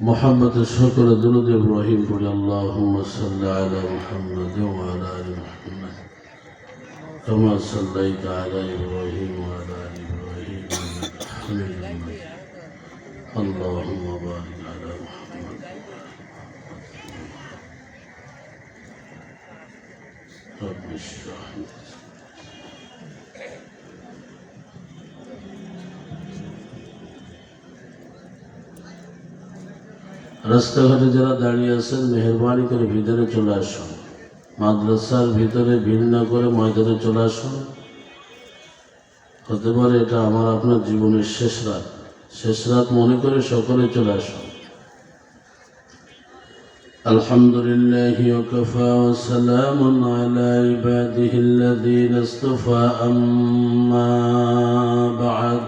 محمد شكر درود إبراهيم قل اللهم صل على محمد وعلى آل محمد كما صليت على إبراهيم وعلى آل إبراهيم إنك حميد مجيد. اللهم بارك على محمد. رب اشرح لي রাস্তাঘাটে যারা দাঁড়িয়ে আছেন মেহরবানি করে ভিতরে চলে আসুন মাদ্রাসার ভিতরে ভিড় না করে ময়দানে চলে আসুন হতে পারে এটা আমার আপনার জীবনের শেষ রাত শেষ রাত মনে করে সকলে চলে আসুন الحمد لله وكفى وسلام على عباده الذين اصطفى أما بعد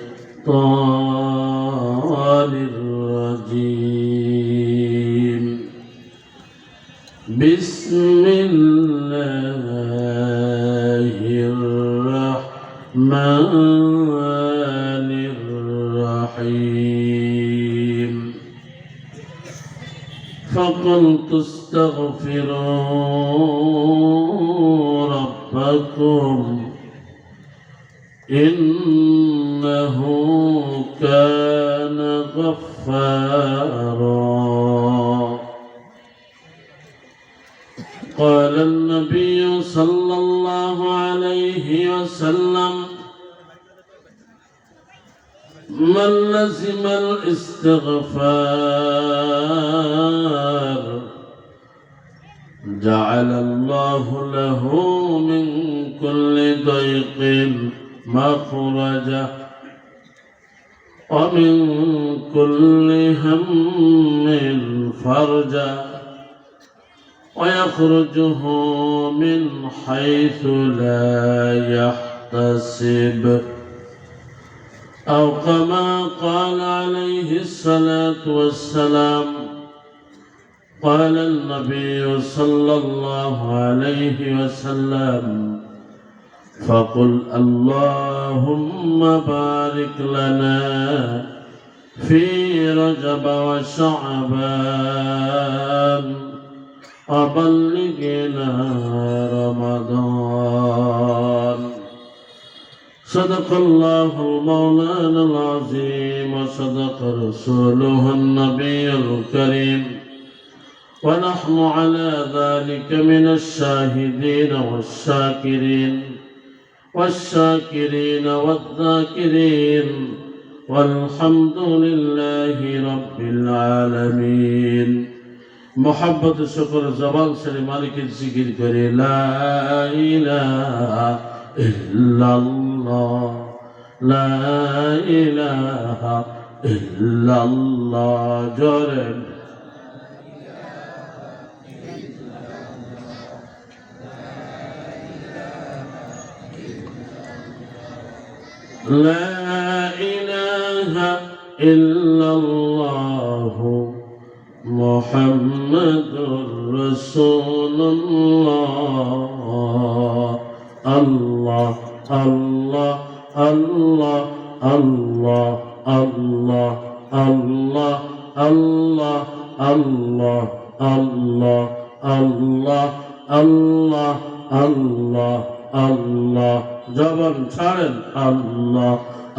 كان غفارا. قال النبي صلى الله عليه وسلم من لزم الاستغفار جعل الله له من كل ضيق مخرجا ومن كل هم فرجا ويخرجه من حيث لا يحتسب. أو كما قال عليه الصلاة والسلام قال النبي صلى الله عليه وسلم فقل اللهم بارك لنا في رجب وشعبان وبلغنا رمضان. صدق الله مولانا العظيم وصدق رسوله النبي الكريم. ونحن على ذلك من الشاهدين والشاكرين. والشاكرين والذاكرين والحمد لله رب العالمين محبت شكر زبان سلي مالك الذكر کرے لا إله إلا الله لا إله إلا الله جرم لا إله إلا الله محمد رسول الله الله الله الله الله الله الله الله الله الله الله الله الله আল্লাহ জবান ছাড়েন আল্লাহ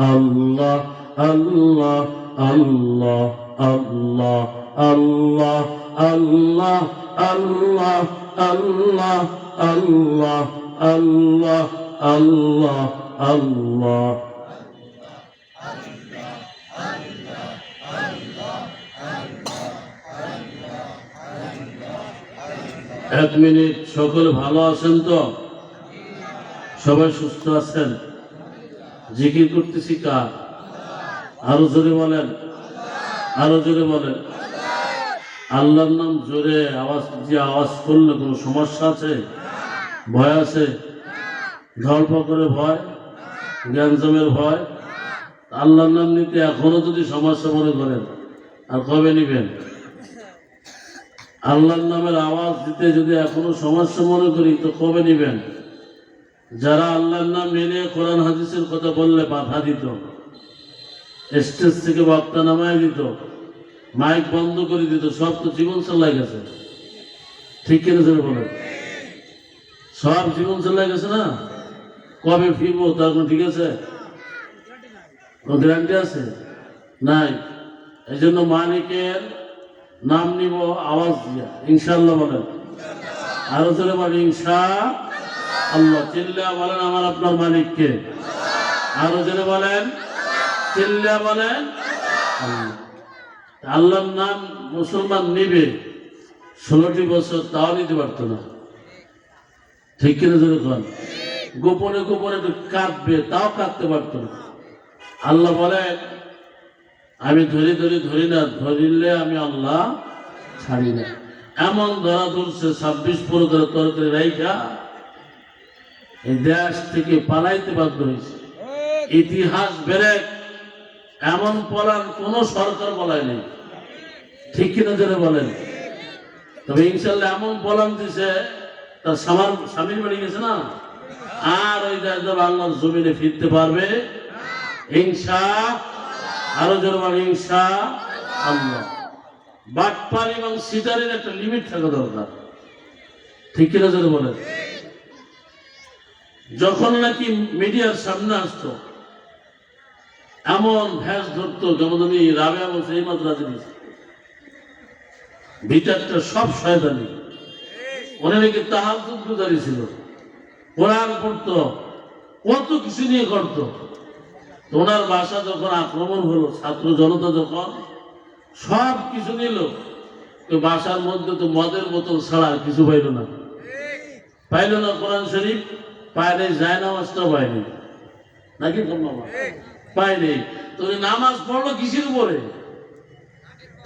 আল্লাহ আল্লাহ আল্লাহ আল্লাহ আল্লাহ আল্লাহ আল্লাহ আল্লাহ আল্লাহ আল্লাহ আল্লাহ আল্লাহ এক মিনিট সকল ভালো আছেন তো সবাই সুস্থ আছেন? জিকির করতেছি কার? আরও জোরে বলেন। আরও জোরে বলেন। আল্লাহর নাম জোরে আওয়াজ, যে আওয়াজ করলে কোনো সমস্যা আছে? ভয় আছে? ধর্ম করে ভয়? জ্ঞানজমের ভয়? আল্লাহর নাম নিতে এখনও যদি সমস্যা মনে করেন, আর কবে নিবেন? আল্লাহর নামের আওয়াজ দিতে যদি এখনও সমস্যা মনে করি, তো কবে নিবেন? যারা আল্লাহর নাম মেনে কোরআন হাদিসের কথা বললে বাধা দিত, স্টেজ থেকে বক্তা নামায় দিত, মাইক বন্ধ করে দিত, সব তো জীবন চালাই গেছে। ঠিক কিনা স্যার বলেন? সব জীবন চালাই গেছে না? কবে ফিরবো তার কোনো ঠিক আছে? কোনো গ্যারান্টি আছে? নাই। এই জন্য মালিকের নাম নিব আওয়াজ দিয়া ইনশাল্লাহ বলেন। আরও জোরে বলেন, ইনশা আল্লাহ চিল্লা বলেন আমার আপনার মালিককে। আরও জোরে বলেন। চিল্লা বলেন। আল্লাহ। আল্লাহর নাম মুসলমান নিবে। ষোলোটি বছর তাও নিতে পারতো না। ঠিক কিনা জোরে কন? গোপনে গোপনে কাঁদবে, তাও কাঁদতে পারতো না। আল্লাহ বলেন, আমি ধরি ধরি ধরি না, ধরিলে আমি আল্লাহ ছাড়ি না। এমন ধরা ধরছে ছাব্বিশ প্রকার তরকারি রাইখা এই দেশ থেকে পালাইতে বাধ্য হয়েছে। ইতিহাস বেড়ে এমন পলান কোন সরকার বলায় নেই। ঠিক কিনা জোরে বলেন? তবে ইনশাল্লাহ এমন পলান দিছে, তার সামার স্বামীর বাড়ি গেছে না? আর ওই দেশ বাংলার জমিনে ফিরতে পারবে হিংসা আরও বলে হিংসা আল্লাহ। বাটপার এবং সিটারের একটা লিমিট থাকা দরকার। ঠিক কিনা জোরে বলেন? যখন নাকি মিডিয়ার সামনে আসতো, এমন ভ্যাস ধরতো যেমন আমি রাবেয়া বলছে এই মাত্র দিয়েছি ভিতরটা সব শয়তানি। উনি নাকি তাহার যুদ্ধদারি ছিল। কোরআন পড়তো, কত কিছু নিয়ে করতো। ওনার বাসা যখন আক্রমণ হলো, ছাত্র জনতা যখন সব কিছু নিল, তো বাসার মধ্যে তো মদের বোতল ছাড়া কিছু পাইল না। পাইল না কোরআন শরীফ। পায় যায় নামাজটাও পায়নি নাকি পায়নি তো ওই নামাজ পড়ল কিসের উপরে?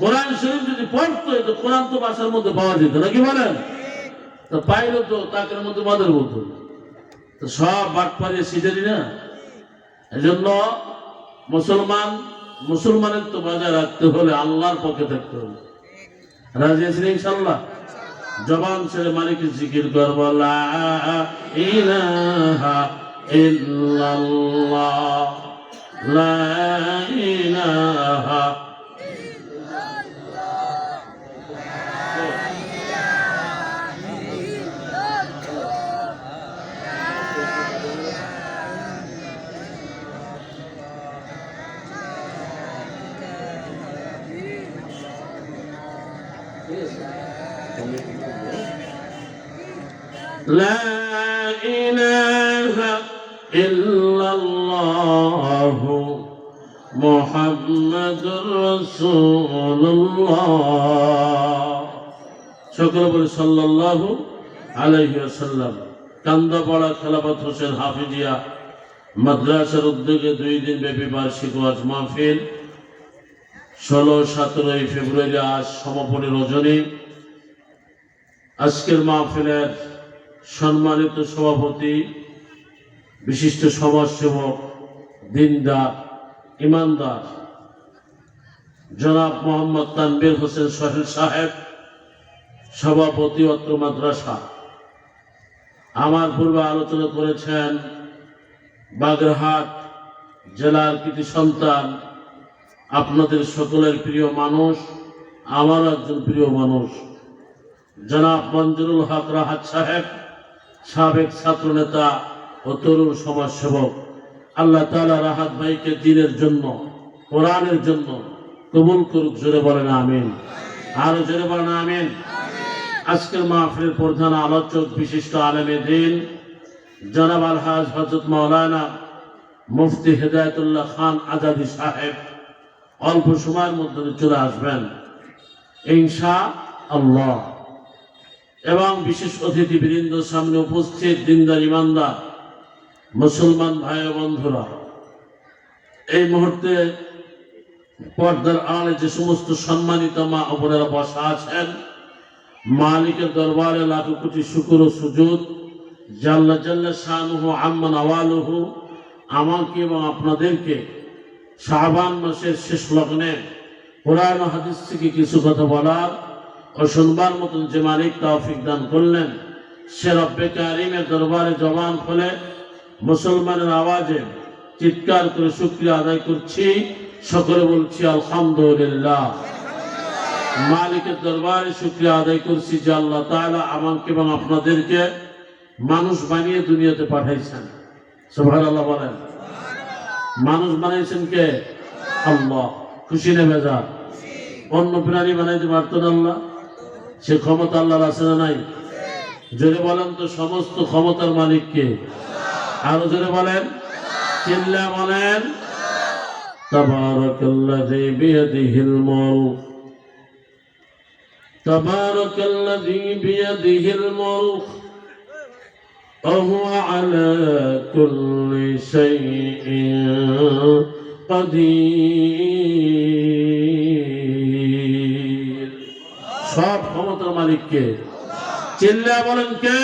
কোরআন শরীফ যদি পড়তো তো কোরআন তো বাসার মধ্যে পাওয়া যেত নাকি বলেন? তো পাইলো তো তাকের মধ্যে মদের বোতল তো সব বাট পারিয়ে সিটারি না এজন্য মুসলমান মুসলমানের তো বজায় রাখতে হলে আল্লাহর পক্ষে থাকতে হবে। রাজি আছেন ইনশাল্লাহ? জবান ছেড়ে মালিকের জিকির করব ইলাহা ইল্লাল্লাহ لا إله إلا الله محمد رسول الله সকলে বলে সাল্লাল্লাহু আলাইহি ওয়াসাল্লাম কান্দাপাড়া খেলাফত হোসেন হাফিজিয়া মাদ্রাসার উদ্যোগে দুই দিন ব্যাপী বার্ষিক ওয়াজ মাহফিল ষোলো সতেরোই ফেব্রুয়ারি আজ সমাপনী রজনী আজকের মাহফিলের সম্মানিত সভাপতি, বিশিষ্ট সমাজসেবক, দিনদার, ইমানদার, জনাব মোহাম্মদ তানবির হোসেন সোহেল সাহেব, সভাপতি অত্র মাদ্রাসা। আমার পূর্বে আলোচনা করেছেন বাগেরহাট জেলার কৃতি সন্তান, আপনাদের সকলের প্রিয় মানুষ আমার একজন প্রিয় মানুষ, জনাব মঞ্জুরুল হক রাহাত সাহেব। সাবেক ছাত্র নেতা ও তরুণ সমাজসেবক। আল্লাহ তালা রাহাত ভাইকে দিনের জন্য, কোরআনের জন্য কবুল করুক, জোরে বলেন আমিন। আরও জোরে বলেন আমিন। আজকের মাহফিলের প্রধান আলোচক, বিশিষ্ট আলেমে দিন, জনাব আলহাজ হজরত মাওলানা মুফতি হেদায়তুল্লাহ খান আজাদি সাহেব, অল্প সময়ের মধ্যে চলে আসবেন। ইনশা আল্লাহ এবং বিশেষ অতিথি বৃন্দ সামনে উপস্থিত দিনদার ইমানদার, মুসলমান ভাই বন্ধুরা, এই মুহূর্তে পর্দার আড়ে যে সমস্ত সম্মানিত মা বোনেরা বসা আছেন, মালিকের দরবারে লাখো কোটি শুকুর ও সুজুদ, জাল্লা জাল্লা শানুহু, আম্মান আওয়ালুহু, আমাকে এবং আপনাদেরকে শাহবান মাসের শেষ লগ্নে কোরআন হাদিস থেকে কিছু কথা বলার ও শুনবার মতন যে মালিক তৌফিক দান করলেন, সে রব্বে কারিমের দরবারে জবান খুলে মুসলমানের আওয়াজে চিৎকার করে শুক্রিয়া আদায় করছি, সকলে বলছি আলহামদুলিল্লাহ। মালিকের দরবারে শুক্রিয়া আদায় করছি যে আল্লাহ তাআলা আমাকে এবং আপনাদেরকে মানুষ বানিয়ে দুনিয়াতে পাঠাইছেন। সুবহানাল্লাহ বলেন। মানুষ বানাইছেন কে? আল্লাহ। খুশি নেবে যা অন্য প্রাণী বানাইতে পারতো না আল্লাহ। সে ক্ষমতা আল্লাহর আছে না নাই জোরে বলেন তো সমস্ত ক্ষমতার মালিককে আরো জোরে বলেন চিল্লা বলেন তাবারাকাল্লাযী বিয়াদিহিল মুলক তাবারাকাল্লাযী বিয়াদিহিল মুলক وهو على كل شيء قدير সব ক্ষমতার মালিককে। চিল্লা বলেন কে?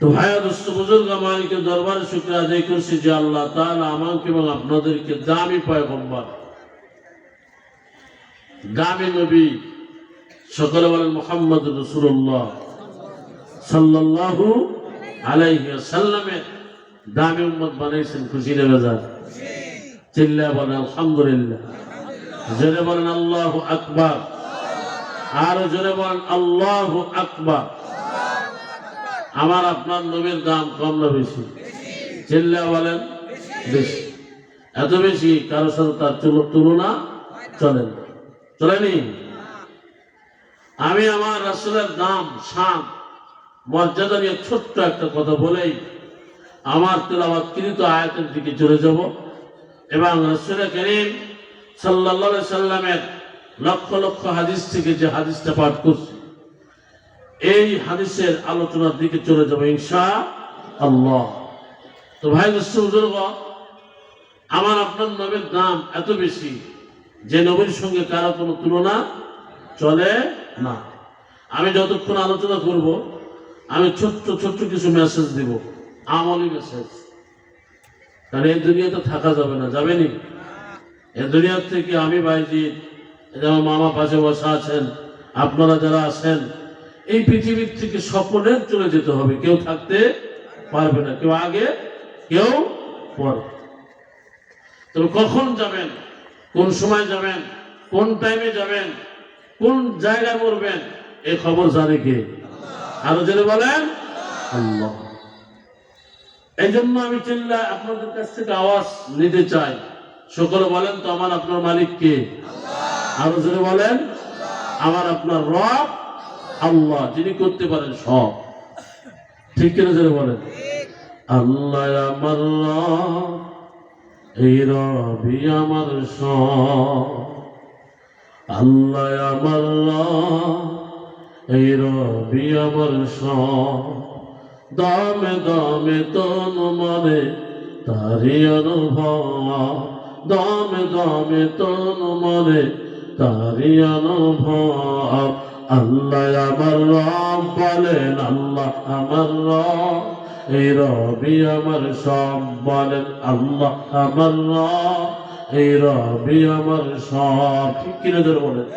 তো দোস্ত বুজুর্গ মালিকের দরবারে শুক্র আদায় করছি যে আল্লাহ তাআলা আমাকে এবং আপনাদেরকে দামি পয়গম্বর, দামি নবী সকলে বলেন মোহাম্মদ রসুল্লাহ সাল্লাল্লাহু আলাইহি সাল্লামের দামি উম্মত বানাইছেন খুশি রে বেজার। চিল্লা বলেন, আলহামদুলিল্লাহ। জোরে বলেন আল্লাহু আকবার। আর জোরে বলেন আল্লাহু আকবার। আমার আপনার নবীর দাম কম না বেশি? চিল্লা বলেন, বেশি। এত বেশি কারোর সাথে তার তুলনা চলে না। চলেনি আমি আমার রাসূলের দাম, শান, মর্যাদা নিয়ে ছোট্ট একটা কথা বলেই আমার তেলাবাদকৃত আয়াতের দিকে চলে যাব। এবং রসুল করিম সাল্লা সাল্লামের লক্ষ লক্ষ হাদিস থেকে যে হাদিসটা পাঠ করছি, এই হাদিসের আলোচনার দিকে চলে যাব ইনশা আল্লাহ তো ভাই বুজুর্গ আমার আপনার নবীর দাম এত বেশি যে নবীর সঙ্গে কারও কোনো তুলনা চলে না। আমি যতক্ষণ আলোচনা করব, আমি ছোট্ট ছোট্ট কিছু মেসেজ দিব, আমলি মেসেজ কারণ এই দুনিয়াতে থাকা যাবে না যাবেনি এই দুনিয়ার থেকে আমি বাইজি যেমন মামা পাশে বসা আছেন, আপনারা যারা আছেন, এই পৃথিবীর থেকে সকলের চলে যেতে হবে। কেউ থাকতে পারবে না, কেউ আগে, কেউ পরে। তবে কখন যাবেন, কোন সময় যাবেন, কোন টাইমে যাবেন, কোন জায়গায় মরবেন এই খবর জানে কে? আরও জেনে বলেন এই জন্য আমি চিল্লা আপনাদের কাছ থেকে আওয়াজ নিতে চাই। সকলে বলেন তো আমার আপনার মালিক কে? আরও জোরে বলেন আমার আপনার রব আল্লাহ যিনি করতে পারেন সব। ঠিক কিনা জোরে বলেন? আল্লাহ আমার রব, এই রবি আমার সব। আল্লাহ আমার রব, এই রবি আমার সব। দামে দামে তন মনে তারি অনুভব। দামে দামে তন মনে তারি অনুভব। আল্লাহ আমার রব বলেন, আল্লাহ আমার রব, এই রবি আমার সব বলেন, আল্লাহ আমার রব, এই রবি আমার সব। ঠিক কিনা ধরে বলেন।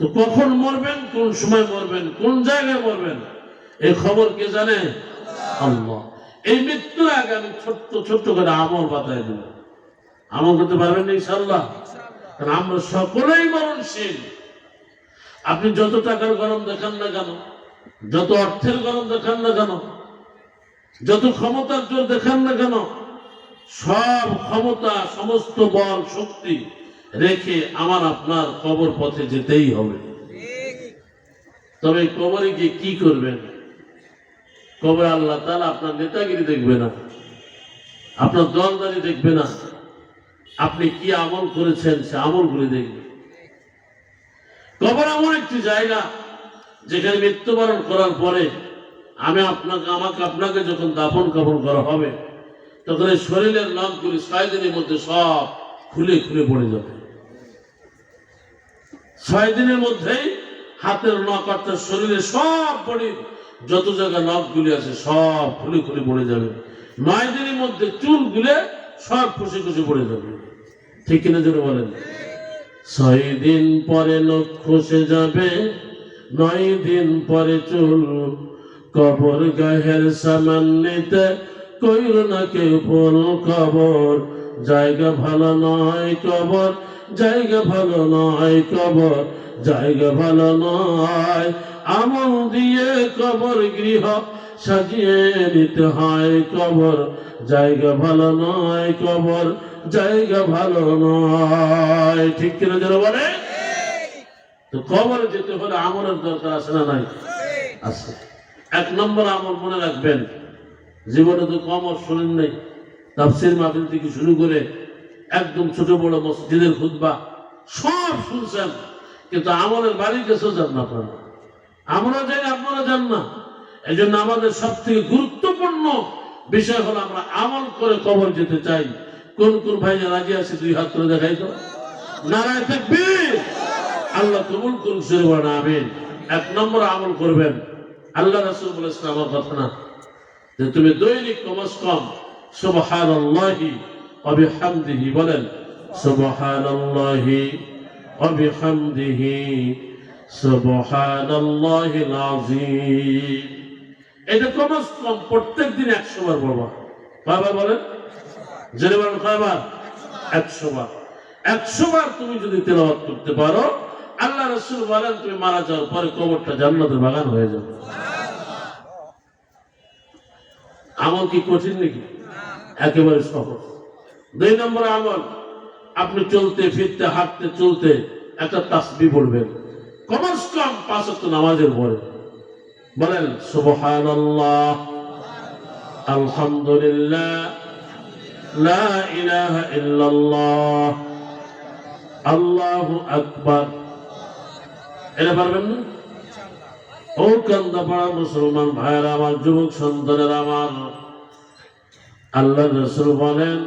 তো কখন মরবেন, কোন সময় মরবেন, কোন জায়গায় মরবেন এই খবর কে জানে? আল্লাহ। এই মৃত্যুর আগে আমি ছোট্ট ছোট্ট করে আমল বাতায় দেব। আমল করতে পারবেন না ইনশাল্লাহ কারণ আমরা সকলেই মরণশীল। আপনি যত টাকার গরম দেখান না কেন, যত অর্থের গরম দেখান না কেন, যত ক্ষমতার জোর দেখান না কেন, সব ক্ষমতা, সমস্ত বল, শক্তি রেখে আমার আপনার কবর পথে যেতেই হবে। তবে কবরে গিয়ে কি করবেন? কবরে আল্লাহ তালা আপনার নেতাগিরি দেখবে না, আপনার দলদারি দেখবে না। আপনি কি আমল করেছেন, সে আমলগুলি দেখবে কবর এমন একটি জায়গা যেখানে মৃত্যুবরণ করার পরে আমি আপনাকে, আমাকে আপনাকে যখন দাফন কাপন করা হবে, তখন এই শরীরের নখগুলি ছয় দিনের মধ্যে সব খুলে খুলে পড়ে যাবে। ছয় দিনের মধ্যেই হাতের নখ অর্থাৎ শরীরে সব বডি, যত জায়গায় নখগুলি আছে সব খুলে খুলে পড়ে যাবে। নয় দিনের মধ্যে চুল গুলে সব খুশি খুশি পড়ে যাবে। ঠিক কিনা যেন বলেন? ছয় দিন পরে নখ খসে যাবে, নয় দিন পরে চুল কবর গাহের সামান্যতে কইল না কেউ ফুল কবর। জায়গা ভালো নয় কবর, জায়গা ভালো নয় কবর, জায়গা ভালো নয়। আমল দিয়ে কবর গৃহ সাজিয়ে নিতে হয় কবর। জায়গা ভালো নয় কবর, জায়গা ভালো নয়। ঠিক কিনা যেন বলে তো কবরে যেতে হলে আমলের দরকার আছে না নাই? আছে। এক নম্বর আমল মনে রাখবেন, জীবনে তো কম শোনেন নাই। তাফসির মাহফিল থেকে শুরু করে একদম ছোট বড় মসজিদের খুতবা সব শুনছেন, কিন্তু আমলের বাড়ির কাছেও যান না আপনারা। আমরা যাই আপনারা যান না। এই জন্য আমাদের সব থেকে গুরুত্বপূর্ণ বিষয় হলো আমরা আমল করে কবর যেতে চাই। কোন কোন ভাই রাজি আছে দুই হাত করে দেখাই তো? নারায় তাকবীর। আল্লাহ কবুল করুন শুরু এক নম্বর আমল করবেন। আল্লাহ রাসূল বলেছেন আমার কথা না, যে তুমি দৈনিক কমাস কম সুবহানাল্লাহি ওয়া বিহামদিহি বলেন, সুবহানাল্লাহি ওয়া বিহামদিহি, সুবহানাল্লাহিল আযীম। এটা কমাস কম প্রত্যেক দিন একশো বার বলবা। কয়বার বলেন? জেনে বলেন, কয়বার? একশো বার। একশো বার তুমি যদি করতে পারো, আল্লাহ রসুল বলেন, তুমি মারা যাওয়ার পরে কবরটা জান্নাতের বাগান হয়ে যাবে। আমল কি কঠিন নাকি? একেবারে সহজ। দুই নম্বর আমল, আপনি চলতে, ফিরতে, হাঁটতে, চলতে একটা তাসবি বলবেন। কমাস কম পাঁচ নামাজের পরে। বলেন, সুবহানাল্লাহ, আলহামদুলিল্লাহ আল্লাহু আকবার। এটা পারবেন না? ও কান্দা পাড়া মুসলমান ভাইয়ের আমার, যুবক সন্তানের আমার আল্লাহ রসুল বলেন,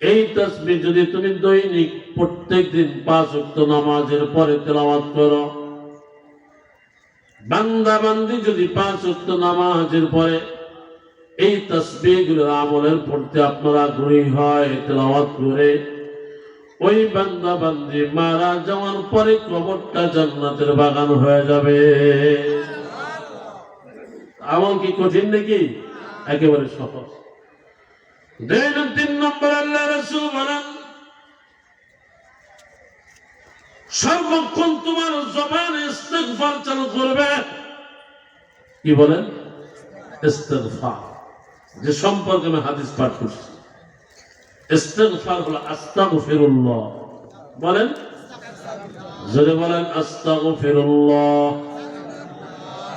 এই তসবি যদি তুমি দৈনিক প্রত্যেক দিন পাঁচ উক্ত নামাজের পরে তেলাওয়াত করো বান্দা বান্দি যদি পাঁচ উক্ত নামাজের পরে এই তসবিগুলোর আমলের পড়তে আপনারা আগ্রহী হয়, তেলাওয়াত করে, ওই বান্দা বান্দি মারা যাওয়ার পরে কবরটা জান্নাতের বাগান হয়ে যাবে। আমল কি কঠিন নাকি? একেবারে সহজ। দুই তিন নম্বর আল্লাহ রসুল বলেন সর্বক্ষণ তোমার জবান ইস্তেগফার চালু করবে। কি বলেন? ইস্তেগফার। যে সম্পর্কে আমি হাদিস পাঠ করছি। ইস্তেগফার হলো আস্তাগফিরুল্লাহ। বলেন? যদি বলেন, আস্তাগফিরুল্লাহ।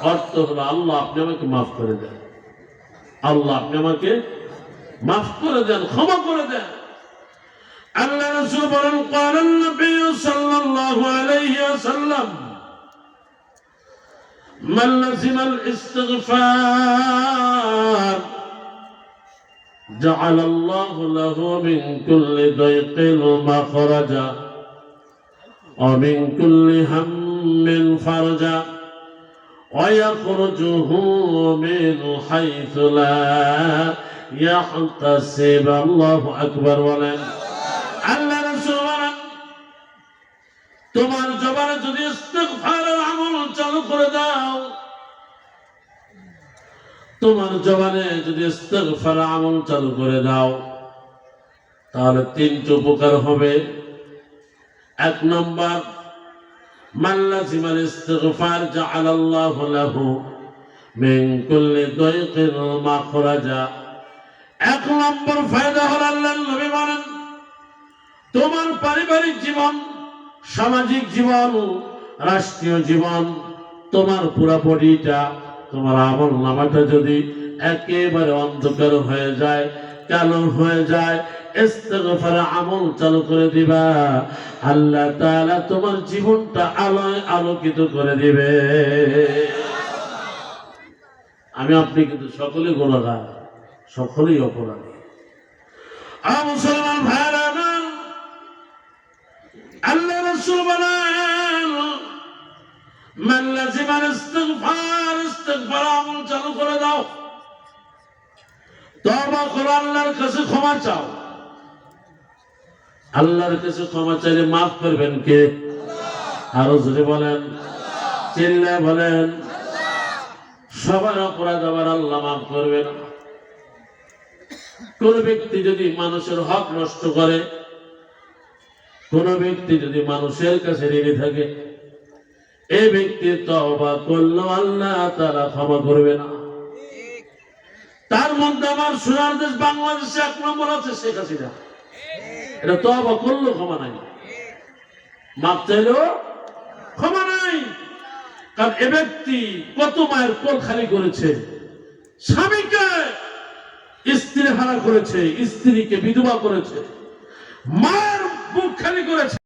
অর্থ হলো আল্লাহ আপনি আমাকে মাফ করে দেন। আল্লাহ আপনি আমাকে মাফ করে দেন, ক্ষমা করে দেন। আল্লাহ রাসূল বলেন قال النبي صلى الله عليه وسلم من لزم الاستغفار جعل الله له من كل ضيق مخرجا ومن كل هم فرجا ويخرجه من حيث لا يحتسب الله أكبر ولن তোমার জবানে যদি আমল চালু করে দাও, তোমার জবানে যদি আমল চালু করে দাও, তাহলে তিনটি উপকার হবে। এক নম্বর মাখরাজা। এক নম্বর ফায়দা বলেন, তোমার পারিবারিক জীবন সামাজিক জীবন, রাষ্ট্রীয় জীবন, তোমার পুরা বডিটা তোমার আমল নামাটা যদি একেবারে অন্ধকার হয়ে যায়, কালো হয়ে যায় আমল চালু করে দিবা। আল্লাহ তাআলা তোমার জীবনটা আলোয় আলোকিত করে দিবে। আমি আপনি কিন্তু সকলে গুণাগার সকলেই অপরাধী। মুসলমান ক্ষমা চাও। আল্লাহর ক্ষমা মাফ করবেন কে? আরও বলেন। চিল্লা বলেন। সবার অপরাধ আবার আল্লাহ মাফ করবে না কোন ব্যক্তি যদি মানুষের হক নষ্ট করে, কোন ব্যক্তি যদি মানুষের কাছে ঋণী থাকে এই ব্যক্তির তওবা করল আল্লাহ তারা ক্ষমা করবে না। তার মধ্যে আমার সোনার দেশ বাংলাদেশে এক নম্বর আছে শেখ হাসিনা। এটা তওবা করল ক্ষমা নাই। মাপ চাইলেও ক্ষমা নাই। কারণ এ ব্যক্তি কত মায়ের কোল খালি করেছে, স্বামীকে স্ত্রী হারা করেছে, স্ত্রীকে বিধবা করেছে, মায়ের বুক খালি করেছে।